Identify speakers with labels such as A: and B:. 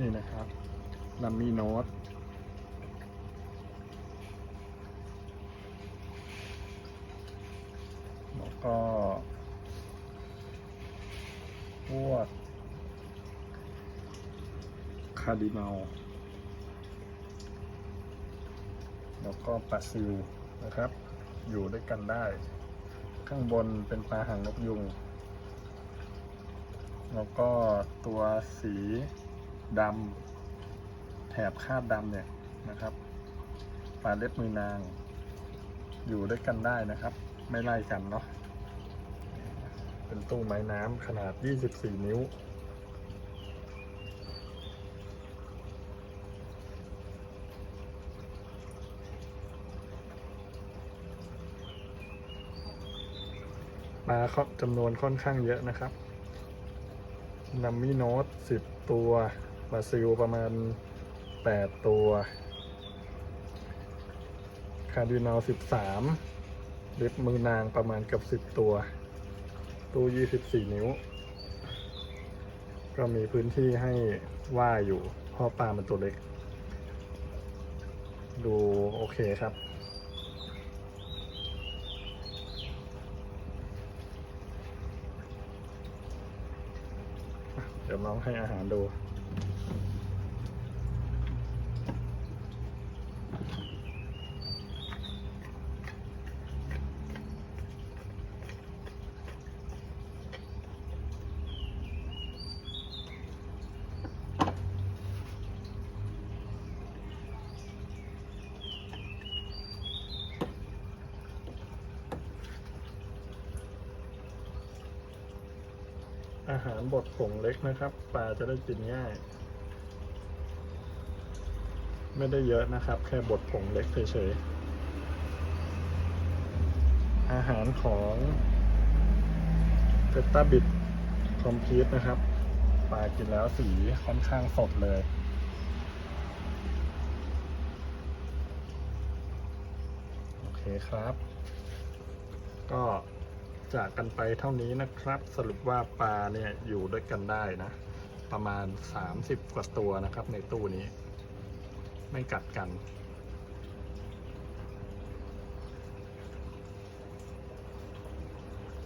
A: นี่นะครับนัมมี่โน้ตแล้วก็พวกคาร์ดิมัลแล้วก็ปลาซิลนะครับ อยู่ด้วยกันได้ ข้างบนเป็นปลาหางนกยุง แล้วก็ตัวสี ดำแถบคาดดำเนี่ยนะครับปลาเล็บมือนาง อยู่ด้วยกันได้นะครับ ไม่ไล่กันเนาะเป็นตู้ไม้น้ำขนาด 24 นิ้วปลาเขาจำนวนค่อนข้างเยอะนะครับนัมมี่โนต10 ตัว บราซิลประมาณ 8 ตัว คาร์ดินัล13 เล็บมือนางประมาณเกือบ10 ตัว ตู้ 24 นิ้ว ก็มีพื้นที่ให้ว่ายอยู่เพราะปลามันตัวเล็ก ดูโอเคครับเดี๋ยวน้องให้อาหารดู อาหารบดผงเล็กนะครับปลาจะได้กินง่าย ไม่ได้เยอะนะครับ แค่บดผงเล็กเฉยๆอาหารของเฟตตาบิดคอมพีทนะครับปลากินแล้วสีค่อนข้างสดเลยโอเคครับ ก็ จากกันไปเท่านี้นะครับ สรุปว่าปลาเนี่ยอยู่ด้วยกันได้นะ ประมาณ 30 กว่าตัวนะครับในตู้นี้ ไม่กัดกัน